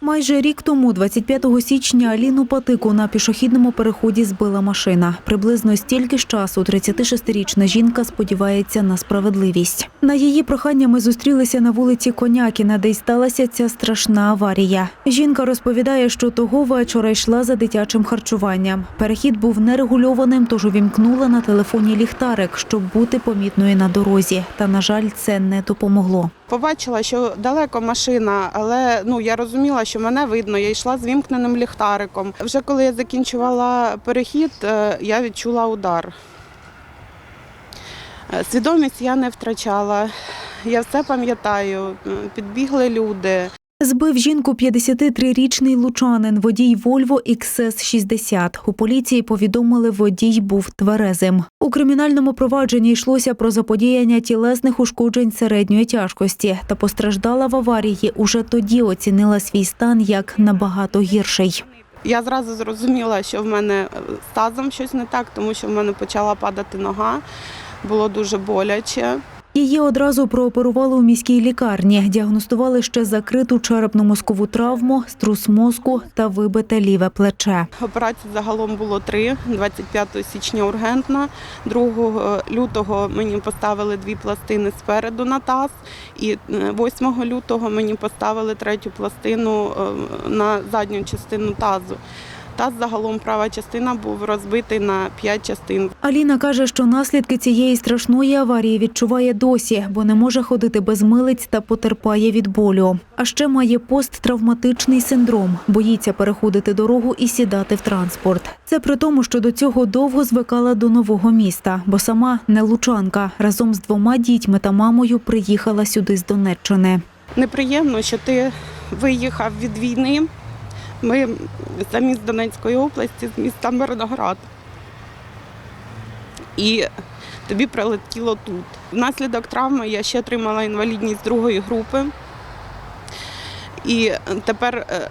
Майже рік тому, 25 січня, Аліну Патику на пішохідному переході збила машина. Приблизно стільки ж часу 36-річна жінка сподівається на справедливість. На її прохання ми зустрілися на вулиці Конякіна, де й сталася ця страшна аварія. Жінка розповідає, що того вечора йшла за дитячим харчуванням. Перехід був нерегульованим, тож увімкнула на телефоні ліхтарик, щоб бути помітною на дорозі. Та, на жаль, це не допомогло. Побачила, що далеко машина, але ну я розуміла, що мене видно. Я йшла з вімкненим ліхтариком. Вже коли я закінчувала перехід, е, я відчула удар. Е, Свідомість я не втрачала. Я все пам'ятаю. Підбігли люди. Збив жінку 53-річний лучанин, водій Volvo XC60. У поліції повідомили, водій був тверезим. У кримінальному провадженні йшлося про заподіяння тілесних ушкоджень середньої тяжкості. Та постраждала в аварії уже тоді оцінила свій стан як набагато гірший. Я зразу зрозуміла, що в мене е, з тазом щось не так, тому що в мене почала падати нога. Було дуже боляче. Її одразу прооперували у міській лікарні. Діагностували ще закриту черепно-мозкову травму, струс мозку та вибите ліве плече. Операцій загалом було три. 25 січня ургентна, 2 лютого мені поставили дві пластини спереду на таз, і е, 8 лютого мені поставили третю пластину е, на задню частину тазу. Таз загалом права частина був розбитий на 5 частин. Аліна каже, що наслідки цієї страшної аварії відчуває досі, бо не може ходити без милиць та потерпає від болю. А ще має посттравматичний синдром, боїться переходити дорогу і сідати в транспорт. Це при тому, що до цього довго звикала до нового міста, бо сама не лучанка. Разом з двома дітьми та мамою приїхала сюди з Донеччини. Неприємно, що ти виїхав від війни. Ми самі з Донецької області, з міста Мирноград. І тобі прилетіло тут. Внаслідок травми я ще отримала інвалідність другої групи. І тепер е,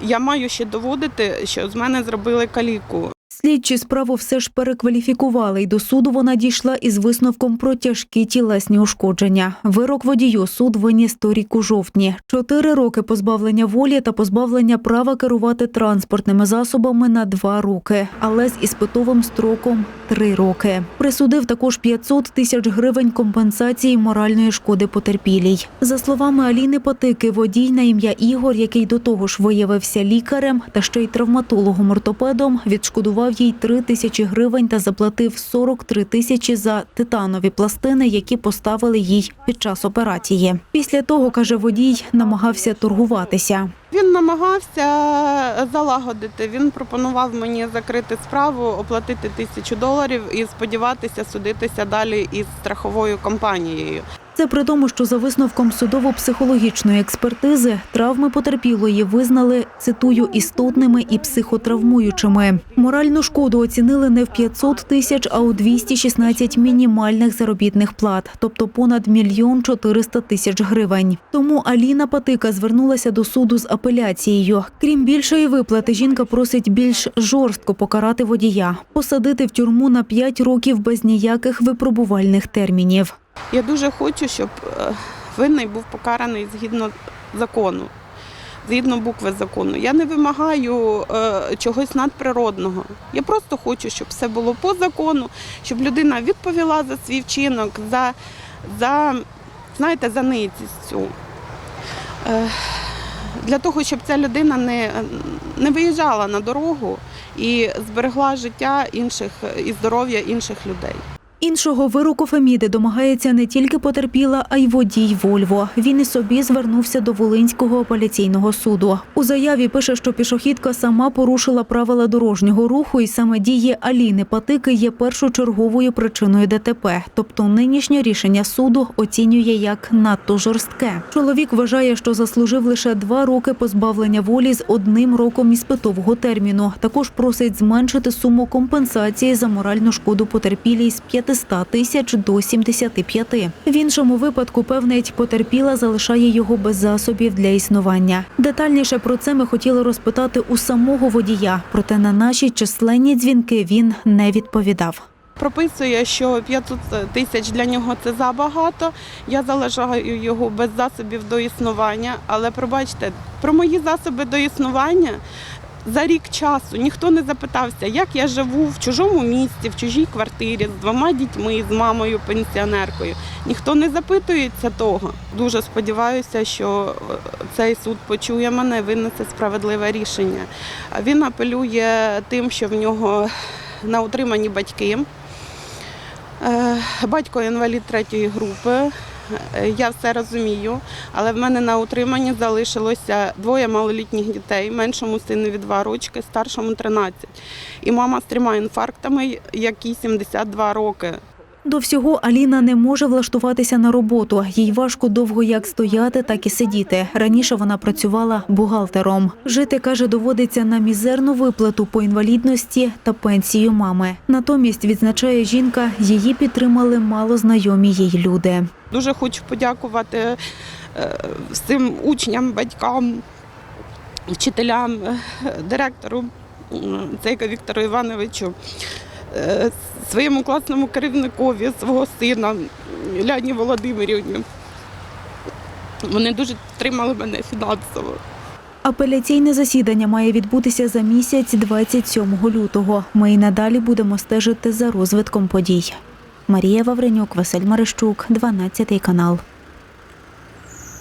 я маю ще доводити, що з мене зробили каліку. Слідчі справу все ж перекваліфікували, і до суду вона дійшла із висновком про тяжкі тілесні ушкодження. Вирок водію суд виніс торік у жовтні. Чотири роки позбавлення волі та позбавлення права керувати транспортними засобами на два роки, але з іспитовим строком три роки. Присудив також 500 тисяч гривень компенсації моральної шкоди потерпілій. За словами Аліни Патики, водій на ім'я Ігор, який до того ж виявився лікарем та ще й травматологом-ортопедом, відшкодував їй 3 тисячі гривень та заплатив 43 тисячі за титанові пластини, які поставили їй під час операції. Після того, каже водій, намагався торгуватися. Він намагався залагодити. Він пропонував мені закрити справу, оплатити тисячу доларів і сподіватися судитися далі із страховою компанією. Це при тому, що за висновком судово-психологічної експертизи травми потерпілої визнали, цитую, істотними і психотравмуючими. Моральну шкоду оцінили не в 500 тисяч, а у 216 мінімальних заробітних плат, тобто понад мільйон 400 тисяч гривень. Тому Аліна Патика звернулася до суду з апеляцією. Крім більшої виплати, жінка просить більш жорстко покарати водія, посадити в тюрму на 5 років без ніяких випробувальних термінів. Я дуже хочу, щоб е, винний був покараний згідно закону, згідно букви закону. Я не вимагаю е, чогось надприродного. Я просто хочу, щоб все було по закону, щоб людина відповіла за свій вчинок, за, за знаєте, за ницість цю. Е, для того, щоб ця людина не, не виїжджала на дорогу і зберегла життя інших і здоров'я інших людей. Іншого вироку Феміди домагається не тільки потерпіла, а й водій Вольво. Він і собі звернувся до Волинського апеляційного суду. У заяві пише, що пішохідка сама порушила правила дорожнього руху, і саме дії Аліни Патики є першочерговою причиною ДТП. Тобто нинішнє рішення суду оцінює як надто жорстке. Чоловік вважає, що заслужив лише два роки позбавлення волі з одним роком іспитового терміну. Також просить зменшити суму компенсації за моральну шкоду потерпілій з 500 тисяч до 75. В іншому випадку, певнить, потерпіла залишає його без засобів для існування. Детальніше про це ми хотіли розпитати у самого водія, проте на наші численні дзвінки він не відповідав. Прописує, що 500 тисяч для нього це забагато. Я залишаю його без засобів до існування. Але пробачте, про мої засоби до існування за рік часу ніхто не запитався, як я живу в чужому місті, в чужій квартирі з двома дітьми, з мамою пенсіонеркою. Ніхто не запитується того. Дуже сподіваюся, що е, цей суд почує мене, винесе справедливе рішення. Він апелює тим, що в нього на утриманні батьки. Е, Батько інвалід третьої групи. Е, Я все розумію, але в мене на утриманні залишилося двоє малолітніх дітей, меншому синові 2 рочки, старшому 13. І мама з трьома інфарктами, якій 72 роки. До всього Аліна не може влаштуватися на роботу. Їй важко довго як стояти, так і сидіти. Раніше вона працювала бухгалтером. Жити каже, доводиться на мізерну виплату по інвалідності та пенсію мами. Натомість відзначає жінка, її підтримали малознайомі їй люди. Дуже хочу подякувати е, всім учням, батькам, вчителям, е, директору Цейка Віктору Івановичу, своєму класному керівникові, свого сина Ляні Володимирівні. Вони дуже підтримали мене фінансово. Апеляційне засідання має відбутися за місяць 27 лютого. Ми й надалі будемо стежити за розвитком подій. Марія Вавренюк, Василь Марищук, 12 канал.